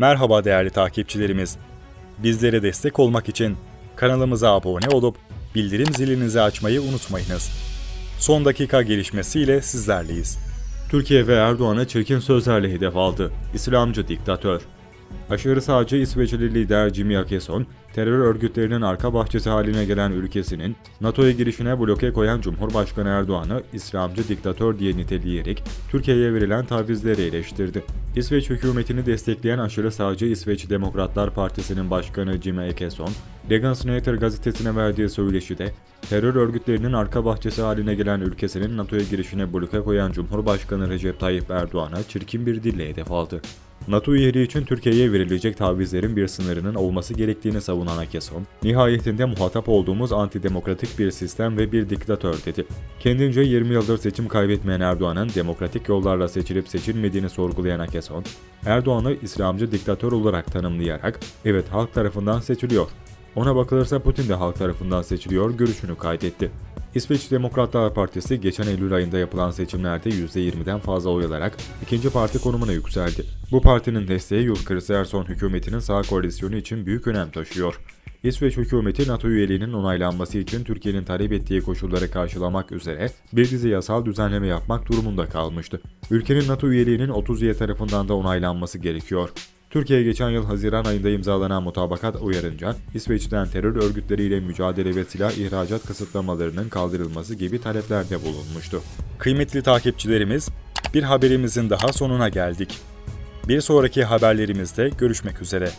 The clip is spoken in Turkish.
Merhaba değerli takipçilerimiz. Bizlere destek olmak için kanalımıza abone olup bildirim zilinizi açmayı unutmayınız. Son dakika gelişmesiyle sizlerleyiz. Türkiye ve Erdoğan'a çirkin sözlerle hedef aldı. İslamcı diktatör. Aşırı sağcı İsveçli lider Jimmy Akeson, terör örgütlerinin arka bahçesi haline gelen ülkesinin NATO'ya girişine bloke koyan Cumhurbaşkanı Erdoğan'ı İslamcı diktatör diye niteleyerek Türkiye'ye verilen tavizleri eleştirdi. İsveç hükümetini destekleyen aşırı sağcı İsveç Demokratlar Partisi'nin başkanı Jimmy Akeson, Regensnyheter gazetesine verdiği söyleşide, terör örgütlerinin arka bahçesi haline gelen ülkesinin NATO'ya girişine bloke koyan Cumhurbaşkanı Recep Tayyip Erdoğan'a çirkin bir dille hedef aldı. NATO üyeliği için Türkiye'ye verilecek tavizlerin bir sınırının olması gerektiğini savunan Akeson, nihayetinde muhatap olduğumuz antidemokratik bir sistem ve bir diktatör dedi. Kendince 20 yıldır seçim kaybetmeyen Erdoğan'ın demokratik yollarla seçilip seçilmediğini sorgulayan Akeson, Erdoğan'ı İslamcı diktatör olarak tanımlayarak, evet halk tarafından seçiliyor, ona bakılırsa Putin de halk tarafından seçiliyor görüşünü kaydetti. İsveç Demokratlar Partisi geçen Eylül ayında yapılan seçimlerde %20'den fazla oy alarak ikinci parti konumuna yükseldi. Bu partinin desteği Yurt Kristersson hükümetinin sağ koalisyonu için büyük önem taşıyor. İsveç hükümeti NATO üyeliğinin onaylanması için Türkiye'nin talep ettiği koşulları karşılamak üzere bir dizi yasal düzenleme yapmak durumunda kalmıştı. Ülkenin NATO üyeliğinin 30 üye tarafından da onaylanması gerekiyor. Türkiye geçen yıl Haziran ayında imzalanan mutabakat uyarınca İsveç'ten terör örgütleriyle mücadele ve silah ihracat kısıtlamalarının kaldırılması gibi taleplerde bulunmuştu. Kıymetli takipçilerimiz, bir haberimizin daha sonuna geldik. Bir sonraki haberlerimizde görüşmek üzere.